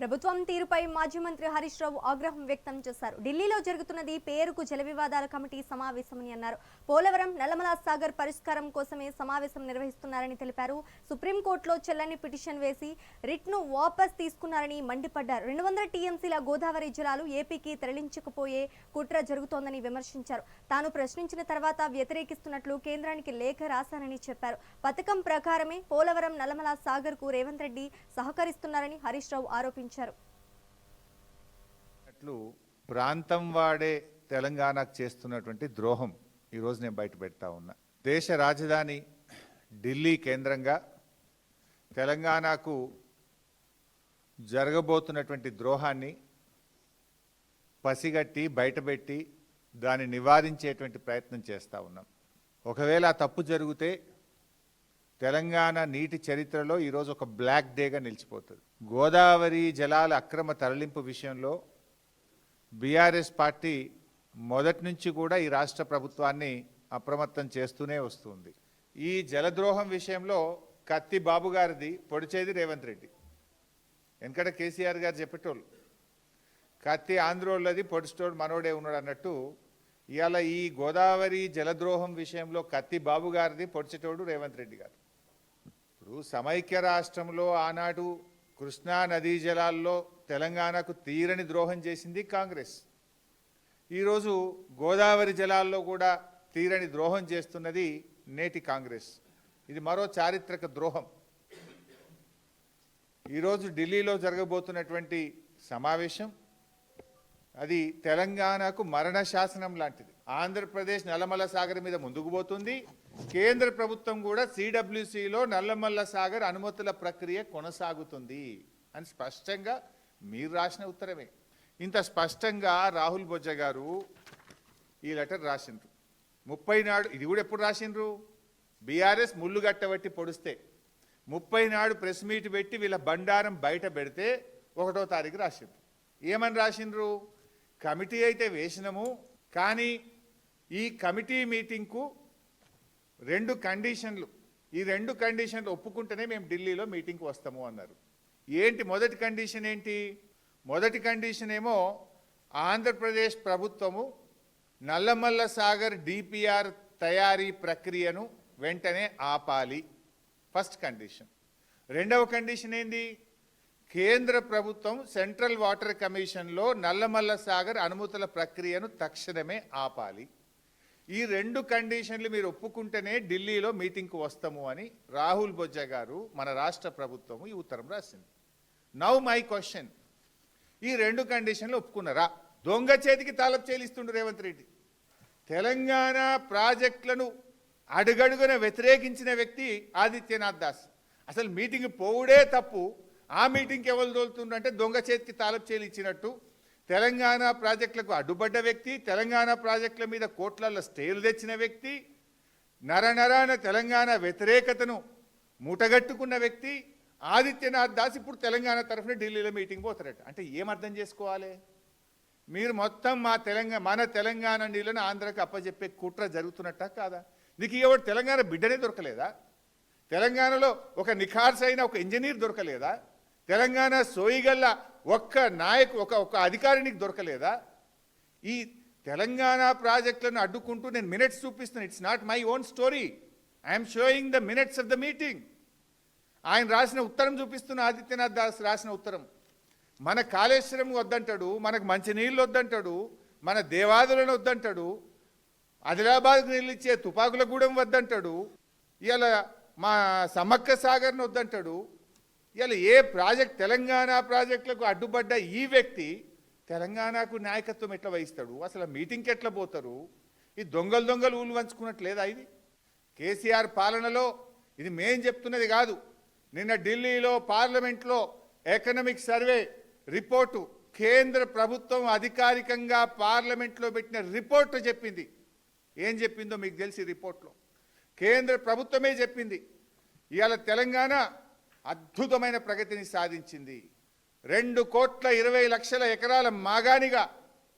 ప్రభుత్వం తీరుపై మాజీ మంత్రి హరీష్ రావు ఆగ్రహం వ్యక్తం చేశారు. ఢిల్లీలో జరుగుతున్నది పేరుకు జల వివాదాల కమిటీ సమావేశమని అన్నారు. పోలవరం నల్లమల సాగర్ పరిష్కారం కోసమే సమావేశం నిర్వహిస్తున్నారని తెలిపారు. సుప్రీంకోర్టులో చెల్లని పిటిషన్ వేసి రిట్ను వాపస్ తీసుకున్నారని మండిపడ్డారు. రెండు వందల టీఎంసీల గోదావరి జలాలు ఏపీకి తరలించకపోయే కుట్ర జరుగుతోందని విమర్శించారు. తాను ప్రశ్నించిన తర్వాత వ్యతిరేకిస్తున్నట్లు కేంద్రానికి లేఖ రాశానని చెప్పారు. పథకం ప్రకారమే పోలవరం నల్లమల సాగర్కు రేవంత్ రెడ్డి సహకరిస్తున్నారని హరీష్ రావు ఆరోపించారు. అట్లు ప్రాంతం వాడే తెలంగాణకు చేస్తున్నటువంటి ద్రోహం ఈరోజు నేను బయట పెడతా ఉన్నా. దేశ రాజధాని ఢిల్లీ కేంద్రంగా తెలంగాణకు జరగబోతున్నటువంటి ద్రోహాన్ని పసిగట్టి బయటపెట్టి దాన్ని నివారించేటువంటి ప్రయత్నం చేస్తూ ఉన్నాం. ఒకవేళ తప్పు జరిగితే తెలంగాణ నీటి చరిత్రలో ఈరోజు ఒక బ్లాక్ డేగా నిలిచిపోతుంది. గోదావరి జలాల అక్రమ తరలింపు విషయంలో బీఆర్ఎస్ పార్టీ మొదటి నుంచి కూడా ఈ రాష్ట్ర ప్రభుత్వాన్ని అప్రమత్తం చేస్తూనే వస్తుంది. ఈ జలద్రోహం విషయంలో కత్తి బాబు గారిది పొడిచేది రేవంత్ రెడ్డి. వెనకట కేసీఆర్ గారు చెప్పేటోళ్ళు కత్తి ఆంధ్రోళ్ళది పొడిచేటోడు మనోడే ఉన్నాడు అన్నట్టు ఇవాళ ఈ గోదావరి జలద్రోహం విషయంలో కత్తి బాబు గారిది పొడిచేటోడు రేవంత్ రెడ్డి గారు. ఇప్పుడు సమైక్య రాష్ట్రంలో ఆనాడు కృష్ణా నదీ జలాల్లో తెలంగాణకు తీరని ద్రోహం చేసింది కాంగ్రెస్. ఈరోజు గోదావరి జలాల్లో కూడా తీరని ద్రోహం చేస్తున్నది నేటి కాంగ్రెస్. ఇది మరో చారిత్రక ద్రోహం. ఈరోజు ఢిల్లీలో జరగబోతున్నటువంటి సమావేశం అది తెలంగాణకు మరణ శాసనం లాంటిది. ఆంధ్రప్రదేశ్ నల్లమల్ల సాగర్ మీద ముందుకు పోతుంది. కేంద్ర ప్రభుత్వం కూడా సిడబ్ల్యూసిలో నల్లమల్ల సాగర్ అనుమతుల ప్రక్రియ కొనసాగుతుంది అని స్పష్టంగా మీరు రాసిన ఉత్తరమే. ఇంత స్పష్టంగా రాహుల్ బొజ్జ గారు ఈ లెటర్ రాసిండ్రు. ముప్పై నాడు ఇది కూడా ఎప్పుడు రాసిండ్రు? బీఆర్ఎస్ ముళ్ళు గట్టబట్టి పొడిస్తే. ముప్పై నాడు ప్రెస్ మీట్ పెట్టి వీళ్ళ బండారం బయట పెడితే ఒకటో తారీఖు రాసిండ్రు. ఏమని రాసిండ్రు? కమిటీ అయితే వేసినము కానీ ఈ కమిటీ మీటింగ్కు రెండు కండిషన్లు. ఈ రెండు కండిషన్లు ఒప్పుకుంటేనే మేము ఢిల్లీలో మీటింగ్కి వస్తాము అన్నారు. ఏంటి మొదటి కండిషన్ ఏంటి? మొదటి కండిషన్ ఏమో ఆంధ్రప్రదేశ్ ప్రభుత్వము నల్లమల్ల సాగర్ డిపిఆర్ తయారీ ప్రక్రియను వెంటనే ఆపాలి. First condition. రెండవ కండిషన్ ఏంది? కేంద్ర ప్రభుత్వం సెంట్రల్ వాటర్ కమిషన్లో నల్లమల్ల సాగర్ అనుమతుల ప్రక్రియను తక్షణమే ఆపాలి. ఈ రెండు కండిషన్లు మీరు ఒప్పుకుంటేనే ఢిల్లీలో మీటింగ్కు వస్తాము అని రాహుల్ బొజ్జ గారు మన రాష్ట్ర ప్రభుత్వము ఈ ఉత్తరం రాసింది. Now my question. ఈ రెండు కండిషన్లు ఒప్పుకున్నారా? దొంగ చేతికి తాలపు చేలిస్తుండు రేవంత్ రెడ్డి. తెలంగాణ ప్రాజెక్టులను అడుగడుగున వ్యతిరేకించిన వ్యక్తి ఆదిత్యనాథ్ దాస్. అసలు మీటింగ్ పోవుడే తప్పు. ఆ మీటింగ్కి ఎవరు తోలుతుండంటే దొంగ చేతికి తాలపు చేలు ఇచ్చినట్టు తెలంగాణ ప్రాజెక్టులకు అడ్డుపడ్డ వ్యక్తి తెలంగాణ ప్రాజెక్టుల మీద కోట్లలో స్టేలు తెచ్చిన వ్యక్తి నరనరాన తెలంగాణ వ్యతిరేకతను మూటగట్టుకున్న వ్యక్తి ఆదిత్యనాథ్ దాస్ ఇప్పుడు తెలంగాణ తరఫున ఢిల్లీలో మీటింగ్ పోతారట. అంటే ఏం అర్థం చేసుకోవాలి? మీరు మొత్తం మా తెలంగాణ మన తెలంగాణ నీళ్ళను ఆంధ్రాకి అప్పచెప్పే కుట్ర జరుగుతున్నట్ట కాదా? నీకు ఎవరు తెలంగాణ బిడ్డనే దొరకలేదా? తెలంగాణలో ఒక నిఖార్స్ అయిన ఒక ఇంజనీర్ దొరకలేదా? తెలంగాణ సోయిగల్ల ఒక్క నాయకు ఒక ఒక అధికారినికి దొరకలేదా? ఈ తెలంగాణ ప్రాజెక్టులను అడ్డుకుంటూ నేను మినిట్స్ చూపిస్తాను. It's not my own story I'm showing the minutes of the meeting ఆయన రాసిన ఉత్తరం చూపిస్తున్న ఆదిత్యనాథ్ దాస్ రాసిన ఉత్తరం. మన కాళేశ్వరం వద్దంటాడు మనకు మంచినీళ్ళు వద్దంటాడు మన దేవాదులను వద్దంటాడు ఆదిలాబాద్కు నీళ్ళు ఇచ్చే తుపాకులగూడెం వద్దంటాడు ఇలా మా సమ్మక్క సాగర్ను వద్దంటాడు ఇలా ఏ ప్రాజెక్ట్ తెలంగాణ ప్రాజెక్టులకు అడ్డుపడ్డ ఈ వ్యక్తి తెలంగాణకు నాయకత్వం ఎట్లా వహిస్తాడు? అసలు మీటింగ్కి ఎట్లా పోతారు? ఈ దొంగలు దొంగలు ఊళ్ళు వంచుకున్నట్లేదా ఇది? కేసీఆర్ పాలనలో ఇది మేం చెప్తున్నది కాదు. నిన్న ఢిల్లీలో పార్లమెంట్లో ఎకనమిక్ సర్వే రిపోర్టు కేంద్ర ప్రభుత్వం అధికారికంగా పార్లమెంట్లో పెట్టిన రిపోర్టు చెప్పింది. ఏం చెప్పిందో మీకు తెలిసి రిపోర్ట్లో? కేంద్ర ప్రభుత్వమే చెప్పింది. ఇవాళ తెలంగాణ అద్భుతమైన ప్రగతిని సాధించింది. రెండు కోట్ల ఇరవై లక్షల ఎకరాల మాగానిగా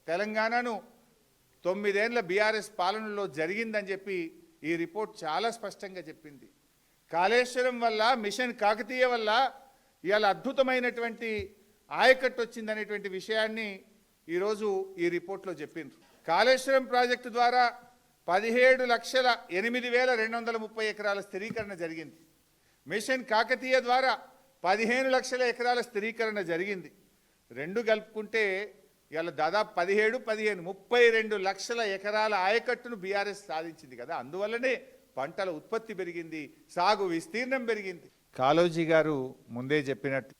తెలంగాణను తొమ్మిదేళ్ళ బీఆర్ఎస్ పాలనలో జరిగిందని చెప్పి ఈ రిపోర్ట్ చాలా స్పష్టంగా చెప్పింది. కాళేశ్వరం వల్ల మిషన్ కాకతీయ వల్ల ఇవాళ అద్భుతమైనటువంటి ఆయకట్టు వచ్చిందనేటువంటి విషయాన్ని ఈరోజు ఈ రిపోర్ట్లో చెప్పిండ్రు. కాళేశ్వరం ప్రాజెక్టు ద్వారా పదిహేడు లక్షల ఎనిమిది వేల రెండు వందల ముప్పై ఎకరాల స్థిరీకరణ జరిగింది. మిషన్ కాకతీయ ద్వారా పదిహేను లక్షల ఎకరాల స్థిరీకరణ జరిగింది. రెండు కలుపుకుంటే ఇలా దాదాపు పదిహేడు పదిహేను ముప్పై రెండు లక్షల ఎకరాల ఆయకట్టును బీఆర్ఎస్ సాధించింది కదా. అందువల్లనే పంటల ఉత్పత్తి పెరిగింది సాగు విస్తీర్ణం పెరిగింది. కాలోజీ గారు ముందే చెప్పినట్టు